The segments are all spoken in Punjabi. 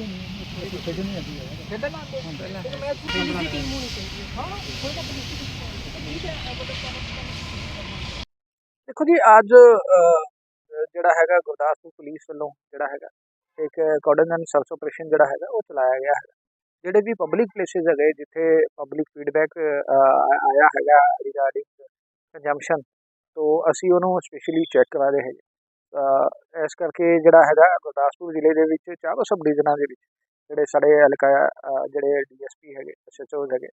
ਕੋਈ ਤੇ ਮੈਂ ਪੁਲਿਸ ਦੀ ਟੀਮ ਹੋਣੀ ਚਾਹੀਦੀ ਹੈ ਹਾਂ ਕੋਈ ਪੁਲਿਸ ਦੀ ਟੀਮ ਹੋਣੀ ਚਾਹੀਦੀ ਹੈ ਠੀਕ ਹੈ ਮਤਲਬ ਤੁਹਾਨੂੰ ਦੇਖੋ ਜੀ, ਅੱਜ ਜਿਹੜਾ ਹੈਗਾ ਗੁਰਦਾਸਪੁਰ ਪੁਲਿਸ ਵੱਲੋਂ ਜਿਹੜਾ ਹੈਗਾ, ਇੱਕ ਕੋਆਰਡੀਨੇਸ਼ਨ ਸਰਚ ਆਪਰੇਸ਼ਨ ਜਿਹੜਾ ਹੈਗਾ, ਉਹ ਚਲਾਇਆ ਗਿਆ ਹੈ ਜਿਹੜੇ ਵੀ ਪਬਲਿਕ ਪਲੇਸਿਸ ਹੈਗੇ, ਜਿੱਥੇ ਪਬਲਿਕ ਫੀਡਬੈਕ ਆਇਆ ਹੈਗਾ ਰਿਗਾਰਡਿੰਗ ਕੰਜੰਪਸ਼ਨ ਤੋਂ ਅਸੀਂ ਉਹਨੂੰ ਸਪੈਸ਼ਲੀ ਚੈੱਕ ਕਰਾ ਰਹੇ ਹੈਗੇ। ਇਸ ਕਰਕੇ ਜਿਹੜਾ ਹੈਗਾ ਗੁਰਦਾਸਪੁਰ ਜ਼ਿਲ੍ਹੇ ਦੇ ਵਿੱਚ ਚਾਰੋਂ ਸਬ ਡਿਵੀਜ਼ਨਾਂ ਦੇ ਵਿੱਚ ਜਿਹੜੇ ਸਾਡੇ ਹਲਕਾ ਜਿਹੜੇ ਡੀਐਸਪੀ ਹੈਗੇ ਐਸਐਚਓ ਹੈਗੇ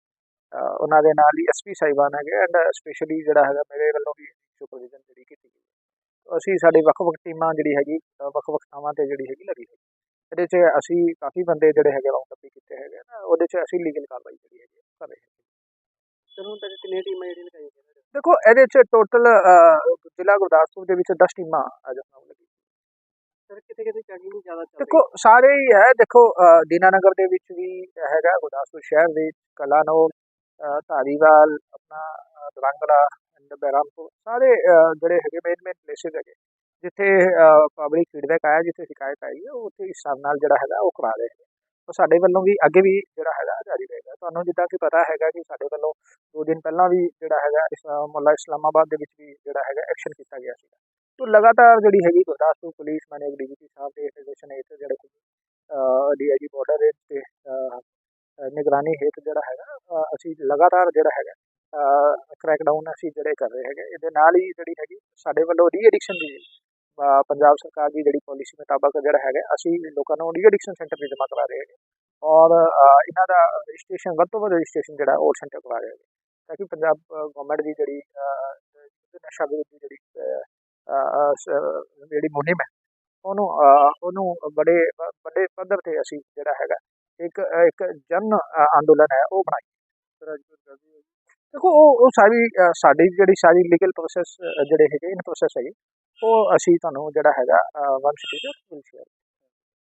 ਉਹਨਾਂ ਦੇ ਨਾਲ ਹੀ ਐਸਪੀ ਸਾਹਿਬਾਨ ਹੈਗੇ ਐਂਡ ਸਪੈਸ਼ਲੀ ਜਿਹੜਾ ਹੈਗਾ ਮੇਰੇ ਵੱਲੋਂ ਵੀ ਸੁਪਰਵਿਜ਼ਨ ਜਿਹੜੀ ਕੀਤੀ ਗਈ ਹੈ। ਅਸੀਂ ਸਾਡੇ ਵੱਖ-ਵੱਖ ਟੀਮਾਂ ਜਿਹੜੀ ਹੈਗੀ ਵੱਖ-ਵੱਖ ਥਾਵਾਂ ਤੇ ਜਿਹੜੀ ਹੈਗੀ ਲੱਗੀ ਹੋਈ। ਇਹਦੇ 'ਚ ਅਸੀਂ ਕਾਫੀ ਬੰਦੇ ਜਿਹੜੇ ਹੈਗੇ ਰਾਉਂਡ ਅਪ ਕੀਤੇ ਹੈਗੇ ਨਾ ਉਹਦੇ 'ਚ ਅਸੀਂ ਲੀਗਲ ਕਾਰਵਾਈ ਜਿਹੜੀ ਹੈਗੀ ਕਰ ਰਹੇ ਹਾਂ। ਸਰ ਹੁਣ ਤੱਕ ਕਿੰਨੀਆਂ ਟੀਮਾਂ ਜਿਹੜੀਆਂ ਲਗਾਈਆਂ ਗਈਆਂ? ਦੇਖੋ ਇਹਦੇ 'ਚ ਟੋਟਲ ਜ਼ਿਲ੍ਹਾ ਗੁਰਦਾਸਪੁਰ ਦੇ ਵਿੱਚ 10 ਟੀਮਾਂ ਅੱਜ ਨਾਮ ਲੱਗੀ। ਸਰ ਕਿਤੇ ਕਿਤੇ ਚੈਕਿੰਗ ਨਹੀਂ ਜ਼ਿਆਦਾ ਚੱਲ ਦੇਖੋ ਸਾਰੇ ਹੀ ਹੈ ਦੇਖੋ ਦੀਨਾਨਗਰ ਦੇ ਵਿੱਚ ਵੀ ਹੈਗਾ ਗੁਰਦਾਸਪੁਰ ਸ਼ਹਿਰ ਦੇ ਕਲਾਨੌਰ ਧਾਰੀਵਾਲ ਆਪਣਾ ਦਰੰਗਲਾ ਐਂਡ ਬਹਿਰਾਮਪੁਰ ਸਾਰੇ ਜਿਹੜੇ ਹੈਗੇ ਮੇਨ ਮੇਨ ਪਲੇਸਿਸ ਹੈਗੇ। ਜਿੱਥੇ ਪਬਲਿਕ ਫੀਡਬੈਕ ਆਇਆ ਜਿੱਥੇ ਸ਼ਿਕਾਇਤ ਆਈ ਹੈ ਉਹ ਉੱਥੇ ਇਸ ਹਿਸਾਬ ਨਾਲ ਜਿਹੜਾ ਹੈਗਾ ਉਹ ਕਰਾ ਰਹੇ ਉਹ ਸਾਡੇ ਵੱਲੋਂ ਵੀ ਅੱਗੇ ਵੀ ਜਿਹੜਾ ਤੁਹਾਨੂੰ ਜਿੱਦਾਂ ਕਿ ਪਤਾ ਹੈਗਾ ਕਿ ਸਾਡੇ ਵੱਲੋਂ ਦੋ ਦਿਨ ਪਹਿਲਾਂ ਵੀ ਜਿਹੜਾ ਹੈਗਾ ਇਸ ਅ, ਮੁਹੱਲਾ ਇਸਲਾਮਾਬਾਦ ਦੇ ਵਿੱਚ ਵੀ ਜਿਹੜਾ ਹੈਗਾ ਐਕਸ਼ਨ ਕੀਤਾ ਗਿਆ ਸੀਗਾ। ਤੋ ਲਗਾਤਾਰ ਜਿਹੜੀ ਹੈਗੀ ਗੁਰਦਾਸਪੁਰ ਪੁਲਿਸ ਮਾਨਯੋਗ ਡੀਜੀਪੀ ਸਾਹਿਬ ਦੇ ਨਿਰਦੇਸ਼ਨ ਹੇਠ ਜਿਹੜੇ ਡੀਆਈਜੀ ਬਾਰਡਰ ਰੇਂਜ ਤੇ ਅ, ਅ, ਨਿਗਰਾਨੀ ਹੇਠ ਜਿਹੜਾ ਹੈਗਾ ਅਸੀਂ ਲਗਾਤਾਰ ਜਿਹੜਾ ਹੈਗਾ ਕ੍ਰੈਕ ਡਾਊਨ ਅਸੀਂ ਜਿਹੜੇ ਕਰ ਰਹੇ ਹੈਗੇ ਇਹਦੇ ਨਾਲ ਹੀ ਜਿਹੜੀ ਹੈਗੀ ਸਾਡੇ ਵੱਲੋਂ ਰੀ ਐਡਿਕਸ਼ਨ ਦੀ ਪੰਜਾਬ ਸਰਕਾਰ ਦੀ ਜਿਹੜੀ ਪਾਲਿਸੀ ਮੁਤਾਬਕ ਜਿਹੜਾ ਹੈਗਾ ਅਸੀਂ ਲੋਕਾਂ ਨੂੰ ਰੀ ਐਡਿਕਸ਼ਨ ਸੈਂਟਰ ਵੀ ਜਮ੍ਹਾਂ ਕਰਾ ਰਹੇ ਹੈਗੇ। ਔਰ ਇਹਨਾਂ ਦਾ ਰਜਿਸਟ੍ਰੇਸ਼ਨ, ਵੱਧ ਤੋਂ ਵੱਧ ਰਜਿਸਟ੍ਰੇਸ਼ਨ ਜਿਹੜਾ ਉਹ ਸੈਂਟਰ ਕਰਾ ਰਹੇ ਹੈਗੇ ਤਾਂ ਕਿ ਪੰਜਾਬ ਗਵਰਨਮੈਂਟ ਦੀ ਜਿਹੜੀ ਨਸ਼ਾ ਵਿਰੋਧੀ ਜਿਹੜੀ ਜਿਹੜੀ ਮੁਹਿੰਮ ਹੈ, ਉਹਨੂੰ ਉਹਨੂੰ ਬੜੇ, ਵੱਡੇ ਪੱਧਰ ਤੇ ਅਸੀਂ ਜਿਹੜਾ ਹੈਗਾ, ਇੱਕ ਇੱਕ ਜਨ ਅੰਦੋਲਨ ਹੈ, ਉਹ ਬਣਾਈ ਦੇਖੋ, ਉਹ ਉਹ ਸਾਰੀ ਸਾਡੀ ਜਿਹੜੀ ਸਾਰੀ ਲੀਗਲ ਪ੍ਰੋਸੈਸ ਜਿਹੜੇ ਹੈਗੇ ਇਨ ਪ੍ਰੋਸੈਸ ਹੈਗੇ, ਉਹ ਅਸੀਂ ਤੁਹਾਨੂੰ ਜਿਹੜਾ ਹੈਗਾ ਵਨ ਸਿਟੀ ਤੇ ਮਿਲ ਸ਼ੇਅਰ